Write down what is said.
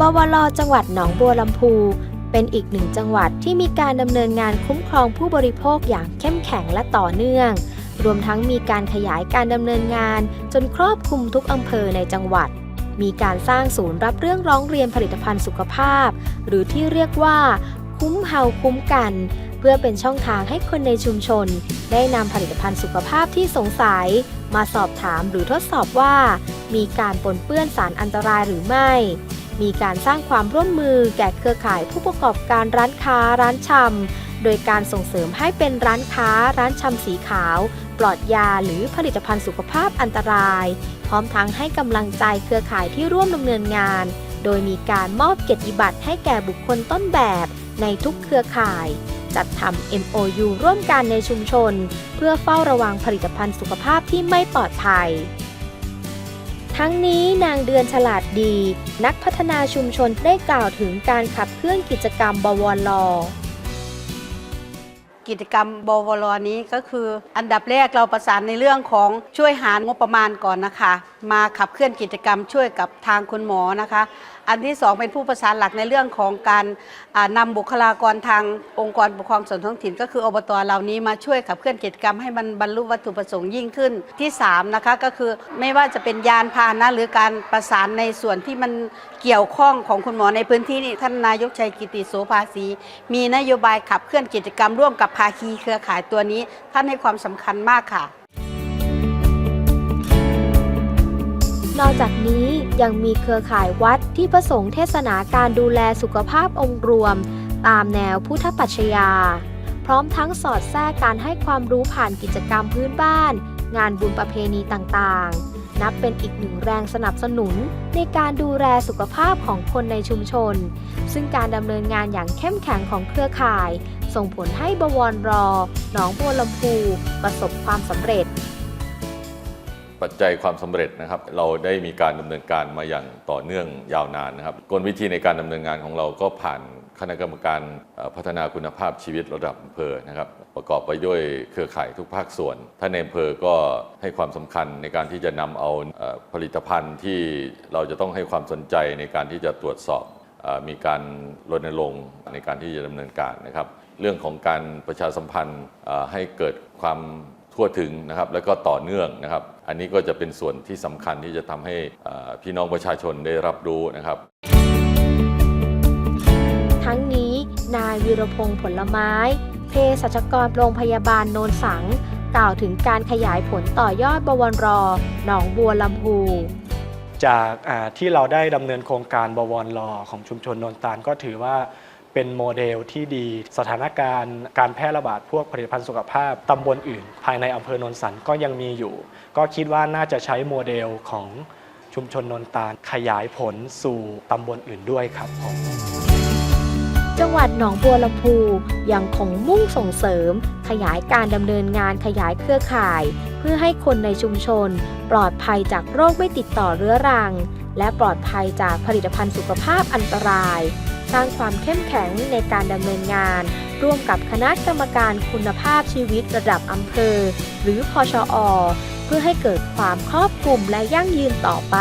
บวรจังหวัดหนองบัวลำพู เป็นอีกหนึ่งจังหวัดที่มีการดำเนินงานคุ้มครองผู้บริโภคอย่างเข้มแข็งและต่อเนื่อง รวมทั้งมีการขยายการดำเนินงาน จนครอบคลุมทุกอำเภอในจังหวัด มีการสร้างศูนย์รับเรื่องร้องเรียนผลิตภัณฑ์สุขภาพ หรือที่เรียกว่า คุ้มเฮาคุ้มกัน เพื่อเป็นช่องทางให้คนในชุมชน ได้นำผลิตภัณฑ์สุขภาพที่สงสัย มาสอบถามหรือทดสอบว่า มีการปนเปื้อนสารอันตรายหรือไม่ มีการสร้างความร่วมมือแก่เครือข่ายผู้ประกอบการร้านค้าร้านชำ โดยการส่งเสริมให้เป็นร้านค้าร้านชำสีขาว ปลอดยาหรือผลิตภัณฑ์สุขภาพอันตราย พร้อมทั้งให้กำลังใจเครือข่ายที่ร่วมดำเนินงาน โดยมีการมอบเกียรติบัตรให้แก่บุคคลต้นแบบในทุกเครือข่ายจัดทำ MOU ร่วมกันในชุมชน เพื่อเฝ้าระวังผลิตภัณฑ์สุขภาพที่ไม่ปลอดภัย ทั้งนี้นางเดือนฉลาดดี นักพัฒนาชุมชนได้กล่าวถึงการขับเคลื่อนกิจกรรมบวร กิจกรรมบวรนี้ก็คือ อันดับแรกเราประสานในเรื่องของช่วยหางบประมาณก่อนนะคะ มาขับเคลื่อนกิจกรรมช่วยกับทางคุณหมอนะคะ อันที่สองเป็นผู้ประสานหลักในเรื่องของการอ่านำบุคลากรทางองค์กรปกครองส่วนท้องถิ่น ก็คืออบตเหล่านี้มาช่วยขับเคลื่อนกิจกรรมให้มันบรรลุวัตถุประสงค์ยิ่งขึ้นที่สามนะคะก็คือไม่ว่าจะเป็นยานพาหนะหรือการประสานในส่วนที่มันเกี่ยวข้องของคุณหมอในพื้นที่นี่ท่านนายกชัยกิติโสภาสีมีนโยบายขับเคลื่อนกิจกรรมร่วมกับภาคีเครือข่ายตัวนี้ท่านให้ความสำคัญมากค่ะ นอกจากนี้ยังมีเครือข่ายวัดที่ประสงค์เทศนาการดูแลสุขภาพองค์รวม ตามแนวพุทธปัชญา พร้อมทั้งสอดแทรกการให้ความรู้ผ่านกิจกรรมพื้นบ้าน งานบุญประเพณีต่างๆ นับเป็นอีกหนึ่งแรงสนับสนุนในการดูแลสุขภาพของคนในชุมชน ซึ่งการดำเนินงานอย่างเข้มแข็งของเครือข่าย ส่งผลให้บวรรอ หนองบัวลำพู ประสบความสำเร็จ ปัจจัยความสำเร็จนะครับ เราได้มีการดำเนินการมาอย่างต่อเนื่องยาวนานนะครับ กลวิธีในการดำเนินงานของเราก็ผ่าน คณะกรรมการพัฒนาคุณภาพชีวิตระดับอำเภอนะครับ ประกอบไปด้วยเครือข่ายทุกภาคส่วน ท่านในอำเภอก็ให้ความสำคัญในการที่จะนำเอาเอ่อผลิตภัณฑ์ที่เราจะต้องให้ความสนใจในการที่จะตรวจสอบมีการรณรงค์ในการที่จะดำเนินการนะครับ เรื่องของการประชาสัมพันธ์ให้เกิดความทั่วถึงนะครับแล้วก็ต่อเนื่องนะครับ อันนี้ก็จะเป็นส่วนที่สำคัญที่จะทำให้พี่น้องประชาชนได้รับรู้นะครับ ทั้งนี้ นายวีรพงศ์ผลไม้ เภสัชกรโรงพยาบาลโนนสัง กล่าวถึงการขยายผลต่อยอดบวรรอหนองบัวลำพู จากที่เราได้ดำเนินโครงการบวรรอของชุมชนโนนตาลก็ถือว่าเป็นโมเดลที่ดีสถานการณ์การแพร่ระบาดพวกผลิตภัณฑ์สุขภาพตำบลอื่น ภายในอำเภอโนนสันก็ยังมีอยู่ ก็คิดว่าน่าจะใช้โมเดลของชุมชนโนนตาลขยายผลสู่ตำบลอื่นด้วยครับผม จังหวัดหนองบัวลำพูยังคงมุ่งส่งเสริม ขยายการดำเนินงานขยายเครือข่าย เพื่อให้คนในชุมชน ปลอดภัยจากโรคไม่ติดต่อเรื้อรัง และปลอดภัยจากผลิตภัณฑ์สุขภาพอันตราย สร้างความเข้มแข็งในการดำเนินงาน ร่วมกับคณะกรรมการคุณภาพชีวิตระดับอำเภอ หรือพชอ เพื่อให้เกิดความครอบคลุมและยั่งยืนต่อไป